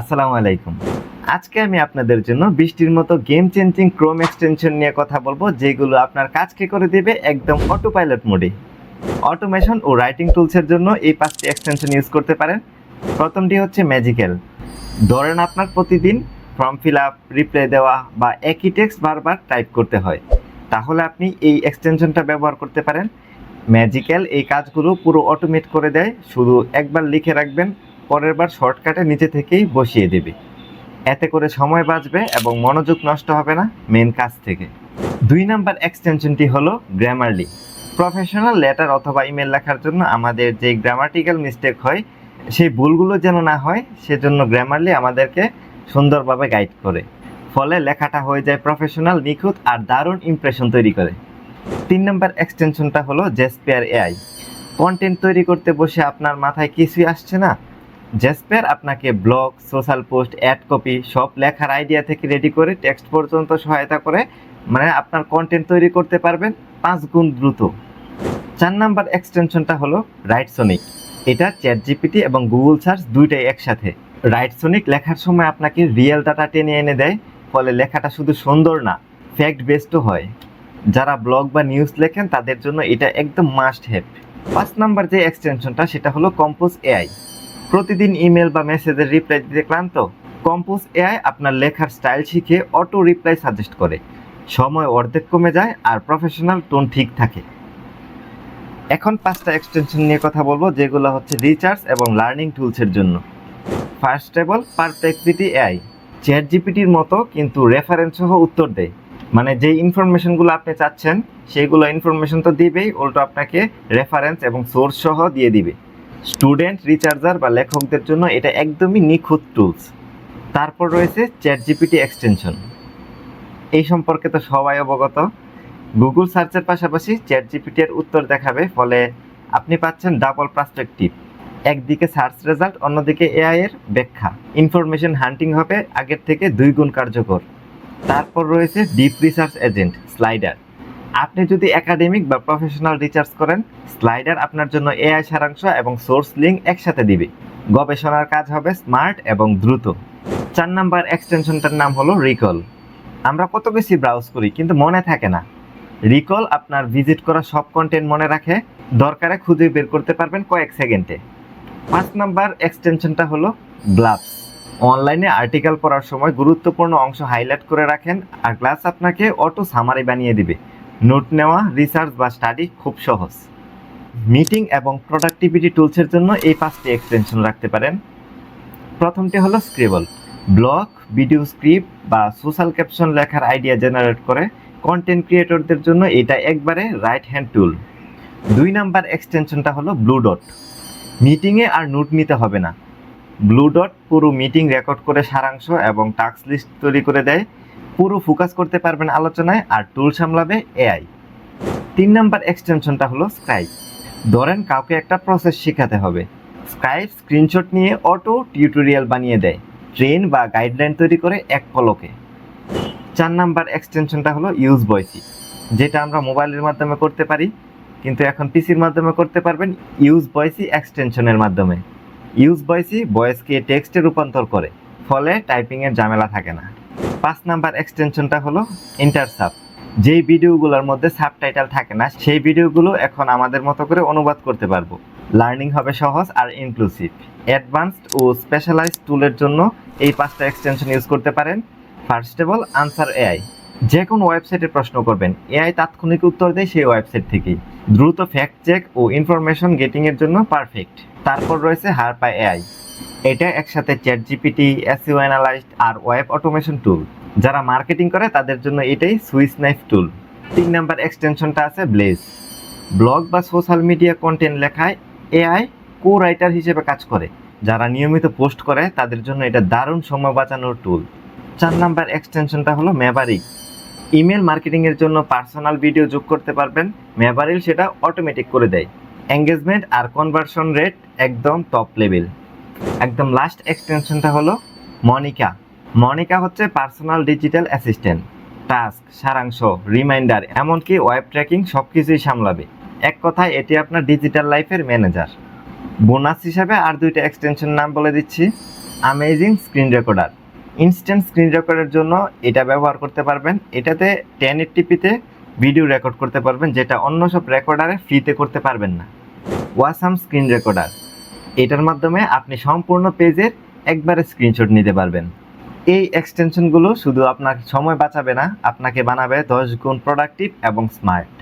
আসসালামু আলাইকুম। আজকে আমি আপনাদের জন্য বৃষ্টির মতো গেম চেঞ্জিং ক্রোম এক্সটেনশন নিয়ে কথা বলব, যেগুলো আপনার কাজকে করে দেবে একদম অটো পাইলট মোডে অটোমেশন ও রাইটিং টুলসের জন্য এই পাঁচটি এক্সটেনশন ইউজ করতে পারেন। প্রথমটি হচ্ছে ম্যাজিক্যাল ধরেন আপনার প্রতিদিন ফর্ম ফিল আপ রিপ্লাই দেওয়া বা একই টেক্সট বারবার টাইপ করতে হয়। তাহলে আপনি এই এক্সটেনশনটা ব্যবহার করতে পারেন। ম্যাজিক্যাল এই কাজগুলো পুরো অটোমেট করে দেয়। শুধু একবার লিখে রাখবেন পরের বার শর্টকাটে নিচে থেকেই বসিয়ে দেবে। এতে করে সময় বাঁচবে এবং মনোযোগ নষ্ট হবে না মেন কাজ থেকে। দুই নাম্বার এক্সটেনশনটি হলো গ্রামারলি প্রফেশনাল লেটার অথবা ইমেল লেখার জন্য আমাদের যে গ্রামাটিক্যাল মিস্টেক হয়, সেই ভুলগুলো যেন না হয়, সেজন্য গ্রামারলি আমাদেরকে সুন্দরভাবে গাইড করে। ফলে লেখাটা হয়ে যায় প্রফেশনাল, নিখুঁত আর দারুণ ইমপ্রেশন তৈরি করে। তিন নম্বর এক্সটেনশনটা হলো জেসপিয়ার এআই। কন্টেন্ট তৈরি করতে বসে আপনার মাথায় কিছুই আসছে না জেসপের আপনাকে blog social post ad copy সব লেখার আইডিয়া থেকে রেডি করে টেক্সট পর্যন্ত সহায়তা করে মানে আপনার কন্টেন্ট তৈরি করতে পারবেন পাঁচ গুণ দ্রুত। চার নাম্বার এক্সটেনশনটা হলো রাইটসনিক এটা চ্যাট জিপিটি এবং গুগল সার্চ দুইটাই একসাথে। রাইটসনিক লেখার সময় আপনাকে রিয়েল ডাটা টেনে এনে দেয়, ফলে লেখাটা শুধু সুন্দর না ফ্যাক্ট বেসডও হয়। যারা ব্লগ বা নিউজ লেখেন, তাদের জন্য এটা একদম মাস্ট হ্যাভ পাঁচ নাম্বার যে এক্সটেনশনটা সেটা হলো কম্পোজ এআই প্রতিদিন ইমেল বা মেসেজের রিপ্লাই দিতে ক্লান্ত? কম্পোজ এআই আপনার লেখার স্টাইল শিখে অটো রিপ্লাই সাজেস্ট করে। সময় অর্ধেক কমে যায় আর প্রফেশনাল টোন ঠিক থাকে। এখন পাঁচটা এক্সটেনশন নিয়ে কথা বলব, যেগুলো হচ্ছে রিচার্জ এবং লার্নিং টুলসের জন্য। First of all Perplexity AI. Chat জিপিটির মতো কিন্তু রেফারেন্স সহ উত্তর দেয়। মানে যে ইনফরমেশনগুলো আপনি চাচ্ছেন সেইগুলো ইনফরমেশন তো দিবেই, উল্টো আপনাকে রেফারেন্স এবং সোর্স সহ দিয়ে দিবে। স্টুডেন্ট, রিচার্জার বা লেখকদের জন্য এটা একদমই নিখুঁত টুলস তারপর রয়েছে চ্যাট জিপিটি এক্সটেনশন এই সম্পর্কে তো সবাই অবগত। গুগল সার্চের পাশাপাশি চ্যাট জিপিটির উত্তর দেখাবে, ফলে আপনি পাচ্ছেন ডাবল পার্সপেক্টিভ একদিকে সার্চ রেজাল্ট অন্যদিকে এআই এর ব্যাখ্যা। ইনফরমেশন হান্টিং হবে আগের থেকে দুই গুণ কার্যকর। তারপর রয়েছে ডিপ রিসার্চ এজেন্ট স্লাইডার আপনি যদি একাডেমিক বা প্রফেশনাল রিচার্জ করেন স্লাইডার আপনার জন্য এআই সারাংশ এবং সোর্স লিঙ্ক একসাথে দিবে। গবেষণার কাজ হবে স্মার্ট এবং দ্রুত। চার নাম্বার এক্সটেনশনটার নাম হলো রিকল আমরা কত বেশি ব্রাউজ করি, কিন্তু মনে থাকে না। রিকল আপনার ভিজিট করা সব কন্টেন্ট মনে রাখে, দরকারে খুঁজে বের করতে পারবেন কয়েক সেকেন্ডে। পাঁচ নাম্বার এক্সটেনশনটা হলো গ্লাভস অনলাইনে আর্টিকেল পড়ার সময় গুরুত্বপূর্ণ অংশ হাইলাইট করে রাখেন, আর গ্লাস আপনাকে অটো সামারি বানিয়ে দিবে। নোট নেওয়া রিসার্চ বা স্টাডি খুব সহজ। মিটিং এবং প্রোডাক্টিভিটি টুলসের জন্য এই পাঁচটি এক্সটেনশন রাখতে পারেন। প্রথমটি হলো স্ক্রিবল ব্লগ ভিডিও স্ক্রিপ্ট বা সোশ্যাল ক্যাপশন লেখার আইডিয়া জেনারেট করে কন্টেন্ট ক্রিয়েটরদের জন্য এটা একবারে রাইট হ্যান্ড টুল দুই নাম্বার এক্সটেনশনটা হলো ব্লু ডট মিটিংয়ে আর নোট নিতে হবে না। ব্লু ডট পুরো মিটিং রেকর্ড করে সারাংশ এবং টাস্ক লিস্ট তৈরি করে দেয়। পুরো ফোকাস করতে পারবেন আলোচনায় আর টুল সামলাবে এআই তিন নাম্বার এক্সটেনশনটা হলো স্ক্রাইব ধরেন কাউকে একটা প্রসেস শেখাতে হবে। স্ক্রাইব স্ক্রিনশট নিয়ে অটো টিউটোরিয়াল বানিয়ে দেয় ট্রেন বা গাইডলাইন তৈরি করে এক পলকে। চার নাম্বার এক্সটেনশনটা হলো ইউজ ভয়েসি যেটা আমরা মোবাইলের মাধ্যমে করতে পারি, কিন্তু এখন পিসির মাধ্যমে করতে পারবেন ইউজ ভয়েসি এক্সটেনশনের মাধ্যমে। ইউজ ভয়েসই ভয়েসকে টেক্সটে রূপান্তর করে, ফলে টাইপিংয়ের ঝামেলা থাকে না। পাঁচ নাম্বার এক্সটেনশনটা হলো ইন্টারসাপ যেই ভিডিওগুলোর মধ্যে সাবটাইটেল থাকে না, সেই ভিডিওগুলো এখন আমাদের মতো করে অনুবাদ করতে পারব। লার্নিং হবে সহজ আর ইনক্লুসিভ অ্যাডভান্সড ও স্পেশালাইজড টুলের জন্য এই পাঁচটা এক্সটেনশন ইউজ করতে পারেন। First of all Answer AI যে কোনো ওয়েবসাইটে প্রশ্ন করবেন এআই তাৎক্ষণিক উত্তর দেয় সেই ওয়েবসাইট থেকেই। দ্রুত ফ্যাক্ট চেক ও ইনফরমেশন গেটিংয়ের জন্য পারফেক্ট তারপর রয়েছে হারপা এআই এটা একসাথে চ্যাট জিপিটি এসইও অ্যানালাইজড আর ওয়েব অটোমেশন টুল যারা মার্কেটিং করে, তাদের জন্য এটাই সুইস নাইফ টুল তিন নাম্বার এক্সটেনশনটা আছে ব্লেজ ব্লগ বা সোশ্যাল মিডিয়া কন্টেন্ট লেখায় এআই কো রাইটার হিসেবে কাজ করে। যারা নিয়মিত পোস্ট করে, তাদের জন্য এটা দারুণ সময় বাঁচানোর টুল চার নাম্বার এক্সটেনশনটা হলো মেভারিক ইমেল মার্কেটিংয়ের জন্য পার্সোনাল ভিডিও যোগ করতে পারবেন। মেভারিল সেটা অটোমেটিক করে দেয়। এঙ্গেজমেন্ট আর কনভার্সন রেট একদম টপ লেভেল একদম লাস্ট এক্সটেনশনটা হলো মনিকা। মনিকা হচ্ছে পার্সোনাল ডিজিটাল অ্যাসিস্ট্যান্ট টাস্ক সারাংশ রিমাইন্ডার এমনকি ওয়েব ট্র্যাকিং সব কিছুই সামলাবে। এক কথায়, এটি আপনার ডিজিটাল লাইফের ম্যানেজার বোনাস হিসাবে আর দুইটা এক্সটেনশন নাম বলে দিচ্ছি। Amazing screen recorder instant screen রেকর্ডের জন্য এটা ব্যবহার করতে পারবেন। এটাতে টেন টিপিতে ভিডিও রেকর্ড করতে পারবেন, যেটা অন্য সব রেকর্ডারে ফ্রিতে করতে পারবেন না। ওয়াসাম স্ক্রিন রেকর্ডার এটার মাধ্যমে আপনি সম্পূর্ণ পেজের একবারে স্ক্রিনশট নিতে পারবেন। এই এক্সটেনশনগুলো শুধু আপনার সময় বাঁচাবে না, আপনাকে বানাবে দশ গুণ প্রোডাক্টিভ এবং স্মার্ট